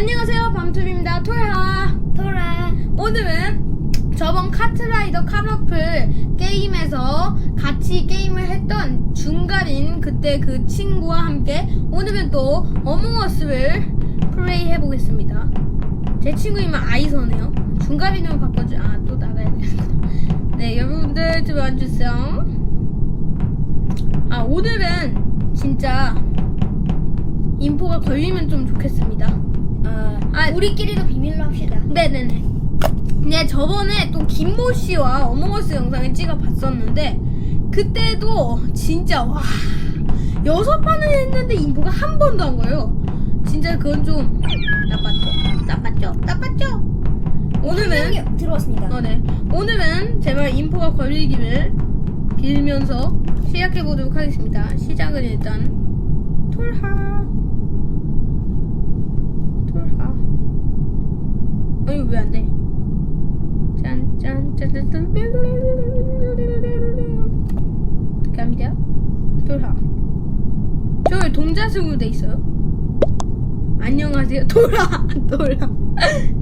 안녕하세요 밤투비입니다. 토야 돌아. 오늘은 저번 카트라이더 카러플 게임에서 같이 게임을 했던 중간인 그때 그 친구와 함께 오늘은 또 어몽어스를 플레이 해보겠습니다. 제 친구 이름 아이서네요. 중간인으로 바꿔줘 아또 나가야 되겠구나 네 여러분들 들어와주세요. 아 오늘은 진짜 인포가 걸리면 좀 좋겠습니다 아, 아, 우리끼리도 비밀로 합시다. 네네네. 네, 저번에 또 김모 씨와 어몽어스 영상을 찍어 봤었는데, 그때도 진짜, 와, 여섯 판을 했는데 인포가 한 번도 안 거예요. 진짜 그건 좀 나빴죠. 나빴죠. 나빴죠. 오늘은, 분명히 들어왔습니다. 어, 네. 오늘은 제발 인포가 걸리기를 빌면서 시작해 보도록 하겠습니다. 시작은 일단. 톨하. 아니 왜 안 돼? 짠짠짠짠짠 갑니다. 돌아. 저왜 동자승으로 돼 있어요? 안녕하세요. 돌아. 돌아.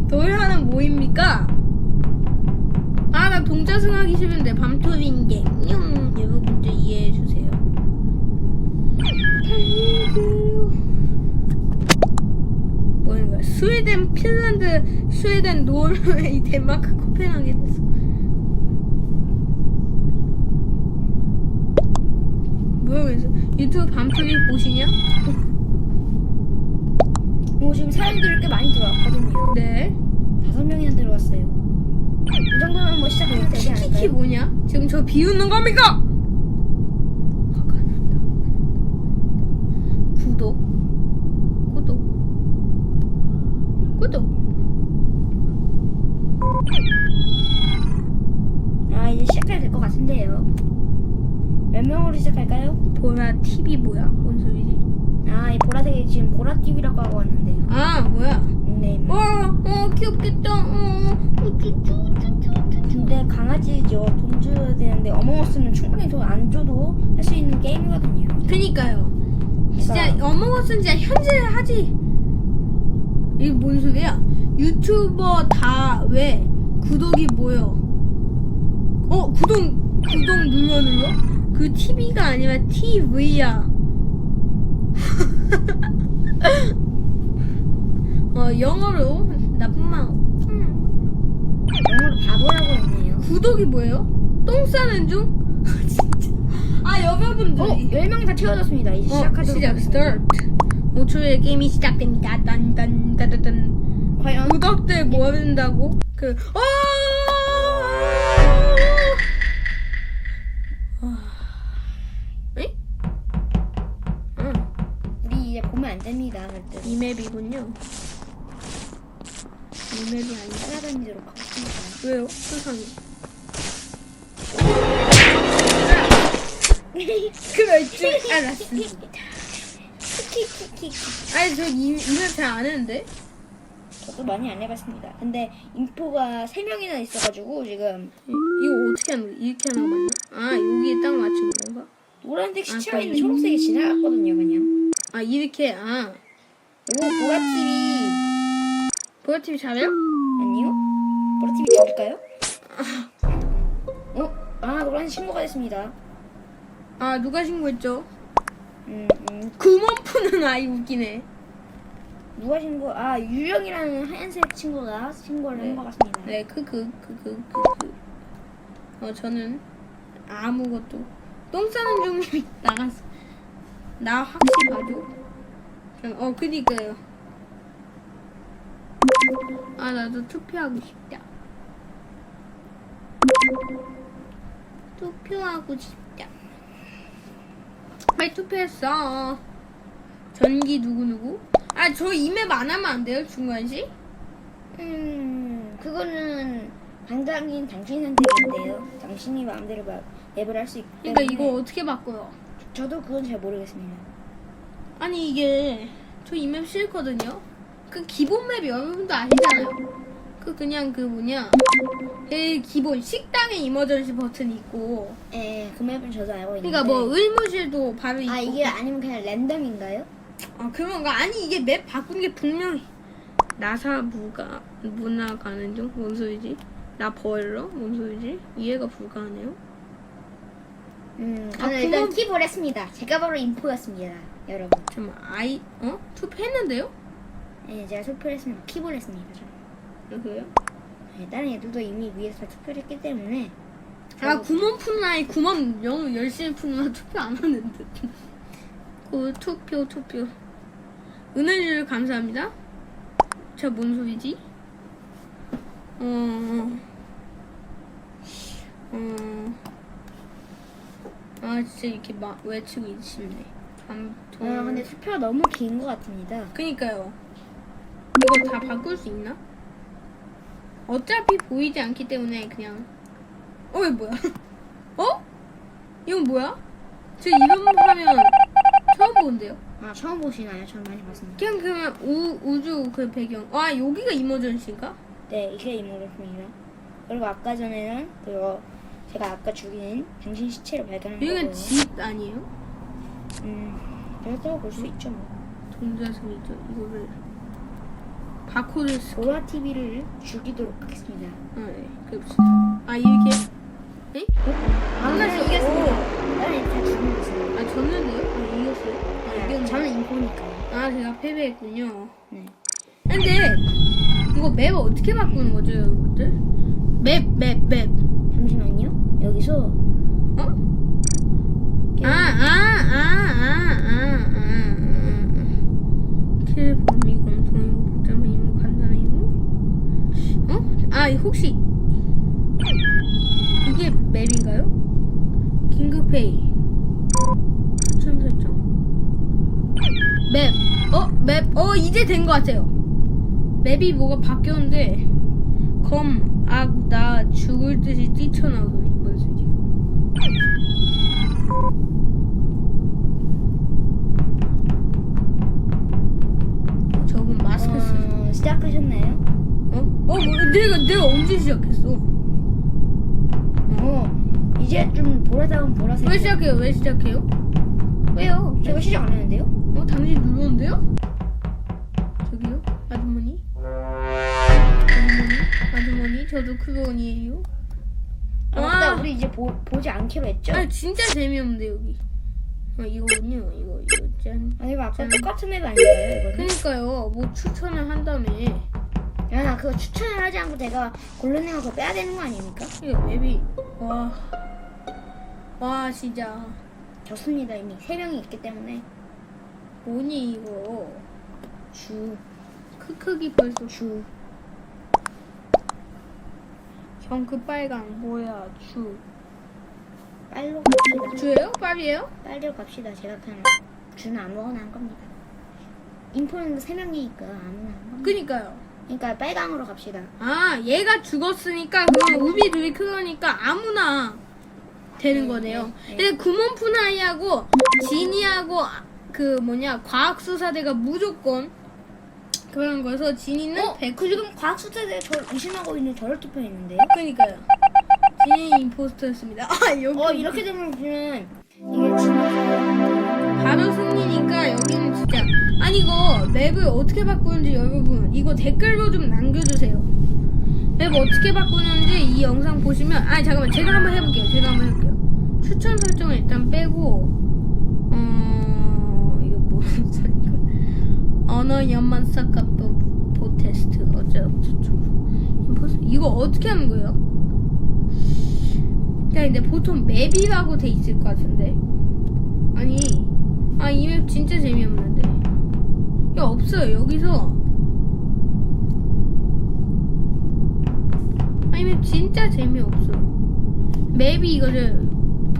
돌아는 뭐입니까? 아 나 동자승 하기 싫은데 밤토리인데 용 여러분들 이해해 주세요. 거야? 스웨덴, 핀란드, 스웨덴, 노르웨이, 덴마크, 코펜하겐에서 모르겠어. 유튜브 밤토리 보시냐? 오, 지금 사람들이 꽤 많이 들어왔거든요. 네. 다섯 명이나 들어왔어요. 이 정도면 뭐 시작해도 되지 않을까요? 뭐냐? 지금 저 비웃는 겁니까? 화가 난다. 구독. 구독. 구독. 아, 이제 시작해도 될 것 같은데요. 몇 명으로 시작할까요? 보라 TV 뭐야? 뭔 소리지? 아, 이 보라색이 지금 보라TV라고 하고 왔는데요. 아 뭐야? 닉네임. 와, 어 귀엽겠다. 어, 쭈쭈쭈쭈쭈쭈. 근데 강아지죠. 돈 줘야 되는데 어몽어스는 충분히 돈 안 줘도 할 수 있는 게임이거든요. 그니까요. 진짜 그러니까- 어몽어스는 진짜 현질 하지. 이게 뭔 소리야? 유튜버 다 왜 구독이 뭐요? 어 구독 구독 눌러 눌러? 그 TV가 아니라 TV야. 어 영어로 나쁜 말. 음. 영어로 바보라고 했네요. 구독이 뭐예요? 똥 싸는 중? 진짜. 아 여러분들. 어, 10명 다 채워졌습니다. 이제 어, 시작하도록 시작 하겠습니다. 스타트 5초의 게임이 시작됩니다 딴딴따따딴 과연 구독들 뭐 한다고? 그 어! 이 맵이군요 이 맵이 아니라 따라다니도록 하겠습니다. 왜요? 세상에 그럴 줄 알았습니다 키키키키. 아니 저이맵잘 안 했는데 저도 많이 안 해봤습니다. 근데 인포가 3명이나 있어가지고 지금 이거 어떻게 하는 거야? 이렇게 하는 거 맞나? 아 여기에 딱 맞추는 건가? 노란색 시체가 아, 있는데 초록색이 지나갔거든요, 그냥. 아 이렇게 아 오, 보라TV. 보라TV 잘해요? 아니요? 보라TV 잡을까요? 어? 아, 노란 신고가 됐습니다. 아 누가 신고했죠? 음, 음. 구멍 푸는 아이 웃기네 누가 신고? 아, 유령이라는 하얀색 친구가 신고를 한것 같습니다. 네그그그어 저는 아무것도 똥 싸는 중이 나갔어 나 확실히 봐줘 어 그니까요 아 나도 투표하고 싶다 투표하고 싶다 빨리 투표했어 전기 누구누구? 아 저 이맵 안 하면 안 돼요 중간시? 음, 그거는 당장인 당신 선택인데요. 당신이 마음대로 막 앱을 할수 그러니까 때문에 이거 어떻게 바꿔요? 저도 그건 잘 모르겠습니다. 아니 이게 저 이 맵 싫거든요. 그 기본 맵이 여러분도 아시잖아요. 그 그냥 그 뭐냐 그 기본 식당에 이머전시 버튼이 있고 예, 그 맵은 저도 알고 있는데. 그러니까 뭐 의무실도 바로 있고 아 이게 아니면 그냥 랜덤인가요? 아 그런 거 아니 이게 맵 바꾸는 게 분명히 나사 무가 문화 가는 중? 뭔 소리지? 나 벌러? 뭔 소리지? 이해가 불가하네요. 음, 아, 저는 일단 그건- 킵을 했습니다. 제가 바로 인포였습니다, 여러분. 잠깐 아이 어 투표했는데요? 네, 제가 투표를 했습니다. 킵을 했습니다. 저는. 아, 그래요? 네, 다른 애들도 이미 위에서 투표를 했기 때문에 아 구몬 푸는 아이 구몬 영 열심히 푸는 아이 투표 안 하는데. 그 투표 투표. 은혜를 감사합니다. 자뭔 소리지? 어. 어. 아 진짜 이렇게 막 외치고 있으네. 아, 근데 투표가 너무 긴 것 같습니다. 그니까요. 이거 다 바꿀 수 있나? 어차피 보이지 않기 때문에 그냥. 어, 이거 뭐야? 어? 이건 뭐야? 저 이런 화면 처음 보는데요? 아, 처음 보시나요? 전 많이 봤습니다. 그냥 그냥 우, 우주 그 배경. 아, 여기가 이머전시인가? 네, 이게 이모였습니다. 그리고 아까 전에는 그거 제가 아까 죽인 당신 시체를 발견한 거고요. 집 아니에요? 음, 그렇다고 볼 수 있죠. 뭐. 동자승이죠. 이거를. 바코드 스 보라 TV를 죽이도록 하겠습니다. 아, 네. 그럽시다. 아, 이렇게. 에? 아, 끝났어. 네, 이겼습니다. 나는 다 죽은 것입니다. 아, 졌는데요? 아, 이겼어요? 아, 네, 이겼네. 저는 인포니까요. 아, 제가 패배했군요. 네. 근데 이거 맵 어떻게 바꾸는 거죠, 여러분들? 맵, 맵, 맵. 잠시만요. 여기서 어? 아, 아, 아, 아, 아, 아, 아. 킬 범위 공통 임무, 복잡한 임무, 간단한 임무. 어? 아, 혹시 이게 맵인가요? 긴급회의. 추천 설정. 맵. 어, 맵. 어, 이제 된 것 같아요. 맵이 뭐가 바뀌었는데 검, 악, 나 죽을 듯이 뛰쳐나오더니 언제 시작했어? 어, 이제 좀 보라다운 보라색. 왜 시작해요? 왜 시작해요? 왜요? 제가 시작 안 했는데요? 어? 당신 눌렀는데요? 저기요? 아주머니? 아주머니? 아주머니? 저도 크로원이에요. 아, 아. 맞다. 우리 이제 보, 보지 않기로 했죠? 아 진짜 재미없는데 여기. 아 이거군요. 이거 이거 짠. 아니, 이거 아까 짠. 똑같은 맵 아닌가요, 이거는? 그러니까요. 뭐 추천을 한다며. 야, 나 그거 추천을 하지 않고 내가 고르는 거 그거 빼야 되는 거 아닙니까? 이거 맵이 와. 와 진짜 좋습니다. 이미 세 명이 있기 때문에. 뭐니 이거. 주, 크크기 벌써 주. 경크 빨강 뭐야 주. 빨로 갑시다. 주예요? 빨이에요? 빨리로 갑시다. 제가 그냥 주는 아무거나 한 겁니다. 인포는 세 명이니까 아무나 한 겁니다. 그니까요. 그러니까 빨강으로 갑시다. 아 얘가 죽었으니까 그럼 우비 둘이 크로니까 아무나 되는 네, 거네요. 네, 네. 근데 구몬푸나이하고 지니하고 아- 그 뭐냐 과학수사대가 무조건 그런 거여서 지니는 어? 100그 지금 과학 수사대 저 의심하고 있는 저를 투표했는데요? 그니까요. 지니 임포스터였습니다. 아 여기 어 이렇게 되면 그냥 이게 진짜 바로 승리니까 여기는 진짜 아니 이거 맵을 어떻게 바꾸는지 여러분 이거 댓글로 좀 남겨주세요. 맵 어떻게 바꾸는지 이 영상 보시면 아니 잠깐만 제가 한번 해볼게요. 제가 한번 해볼게요. 추천 설정을 일단 빼고 어 이거 무슨 소리인가? 언어 연만 싹값도 보테스트 어쩌고 저쩌고 임포스 이거 어떻게 하는 거예요? 그냥 근데 보통 맵이라고 돼 있을 것 같은데 아니 아 이 맵 진짜 재미없는데 이거 없어요 여기서 아 이 맵 진짜 재미없어 맵이 이거를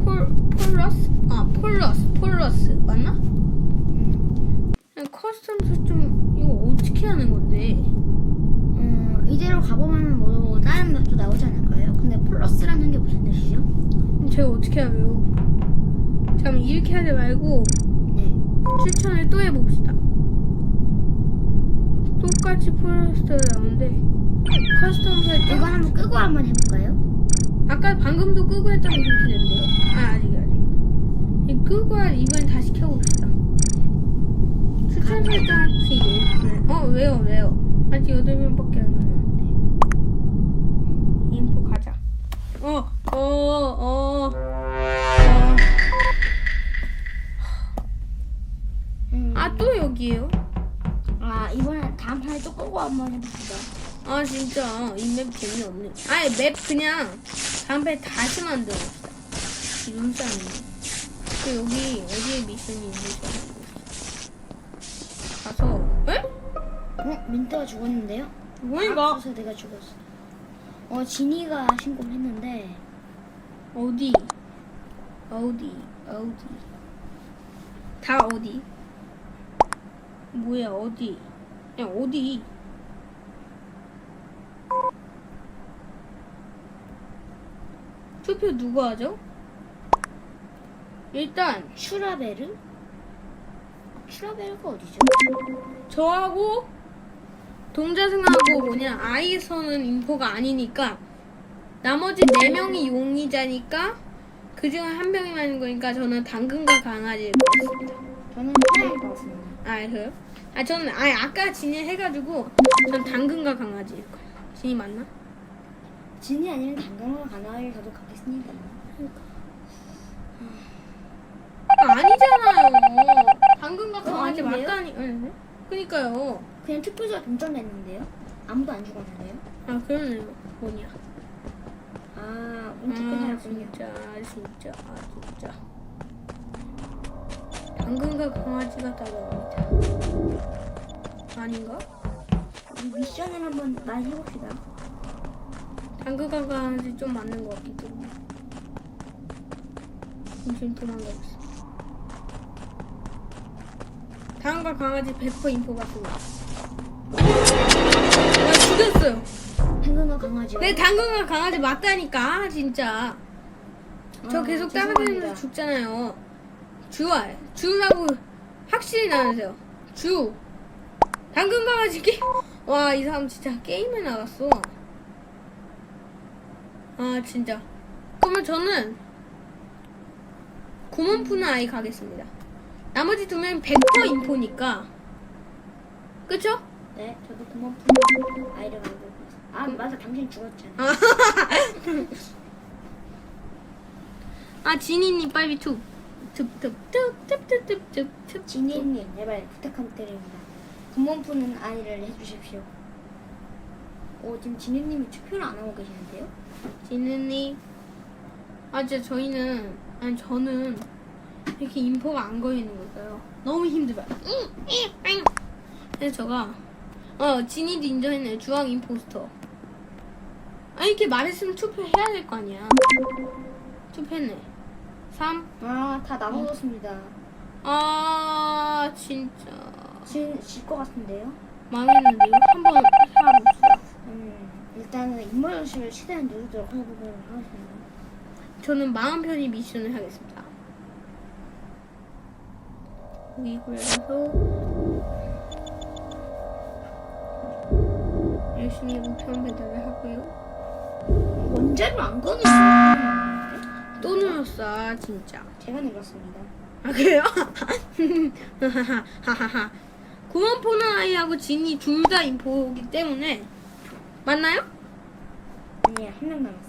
폴 폴러스 아 폴러스 폴러스 맞나? 음, 커스텀 설정 이거 어떻게 하는 건데 어, 이대로 가보면 뭐 다른 맵도 나오지 않을까요? 근데 플러스라는 게 무슨 뜻이죠? 제가 어떻게 하래요 잠깐 이렇게 하지 말고 네. 추천을 또 해봅시다. 똑같이 폴스터 나오는데 커스텀 설정 이거 한번 끄고 한번 해볼까요? 아까 방금도 끄고 했던 게 그렇게 되는데요. 아 아직 아직. 이 끄고 한 이번 다시 켜봅 맵 재미없네. 아예 맵 그냥 다음에 다시 만들어봅시다. 눈싸움. 그 여기 어디에 미션이 있는지. 가서 에? 어? 민트가 죽었는데요? 뭐인가? 앞서서 내가 죽었어. 어 진이가 신고했는데 어디? 어디? 어디? 다 어디? 뭐야 어디? 야 어디? 투표 누구 하죠? 일단 슈라베르? 슈라베르가 어디죠? 저하고 동자승하고 뭐냐 아이선은 인포가 아니니까 나머지 네 명이 용의자니까 그 중 한 명이 맞는 거니까 저는 당근과 강아지를 뽑았습니다. 저는 하나를 봤습니다. 아 그래요? 아 저는 아 아까 진이 해가지고 전 당근과 강아지일 거예요. 진이 맞나? 진이 아니면 당근과 가나를 저도 가겠습니다. 아, 아니잖아요. 당근과 어, 강아지 아닌데요? 맞다니. 응. 그니까요. 그냥 투표자 동점됐는데요? 아무도 안 죽었는데요? 아 그러네요. 뭐냐? 아, 민트 아 끝났군요. 진짜 진짜 아 진짜. 당근과 강아지가 따라옵니다. 아닌가? 우리 미션을 한번 많이 해봅시다. 당근과 강아지 좀 맞는 것 같기도 하고. 지금 도망가겠어. 당근과 강아지 100% 인포 같습니다. 와 죽였어요. 당근과 강아지요? 내 당근과 강아지 맞다니까 진짜. 저 아, 계속. 따라다니면서 죽잖아요. 주아, 주라고 확실히 나누세요. 주. 당근 강아지 게. 와, 이 사람 진짜 게임에 나갔어. 아 진짜 그러면 저는 구멍 푸는 아이 가겠습니다 나머지 두 명이 100% 인포니까 그쵸? 네, 저도 구멍 푸는 아이를 만들고 있어요. 아, 맞아, 당신 죽었잖아. 아, 아 지니님 빨리 툭 툭툭툭툭툭툭툭 지니님, 제발 부탁드립니다. 구멍 푸는 아이를 해주십시오. 오, 지금 진이님이 투표를 안 하고 계시는데요? 지니님. 아, 진짜 저희는, 아니, 저는 이렇게 인포가 안 걸리는 걸까요? 너무 힘들어요. 그래서 제가, 어, 지니도 인정했네요. 주황 임포스터. 아, 이렇게 말했으면 투표해야 될 거 아니야. 투표했네. 3. 아, 다 나눠줬습니다. 아, 진짜. 진, 질것 같은데요? 망했는데요? 한번 해봅시다. 음, 일단은 인물연습을 최대한 누르도록 해보도록 하겠습니다. 저는 마음 편히 미션을 하겠습니다. 고기 굴려서 열심히 우편 배달을 하고요. 원자로 안 꺼내요. 또 눌렀어, 아, 진짜. 제가 눌렀습니다. 아 그래요? 하하하. 구원 포는 아이하고 진이 둘 다 인포이기 때문에 맞나요? 아니야, 한 명 남았어.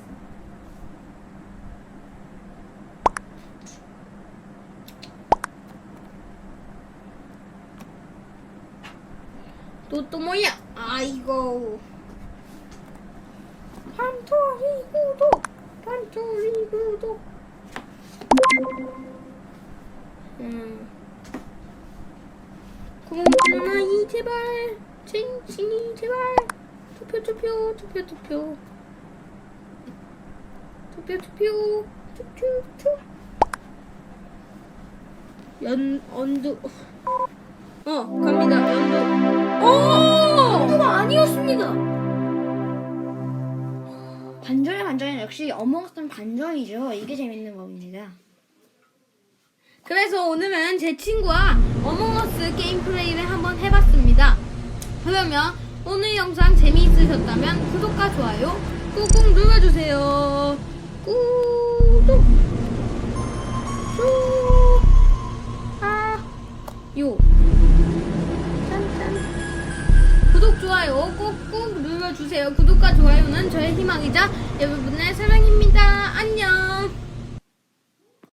또 또 뭐야? 아이고. 판토리 구독. 판토리 구독. 음. 고마이 제발. 칭칭이 제발. 투표 투표 투표 투표. 투표 투표. 연 언두. 어 갑니다 연두. 오! 그거 아니었습니다. 반전의 반전은 역시 어몽어스는 반전이죠. 이게 재밌는 겁니다. 그래서 오늘은 제 친구와 어몽어스 게임 플레이를 한번 해봤습니다. 그러면 오늘 영상 재미있으셨다면 구독과 좋아요 꾹꾹 눌러주세요. 구독. 쭉. 아. 요. 짠짠. 구독, 좋아요 꾹꾹 눌러주세요. 구독과 좋아요는 저의 희망이자 여러분의 사랑입니다.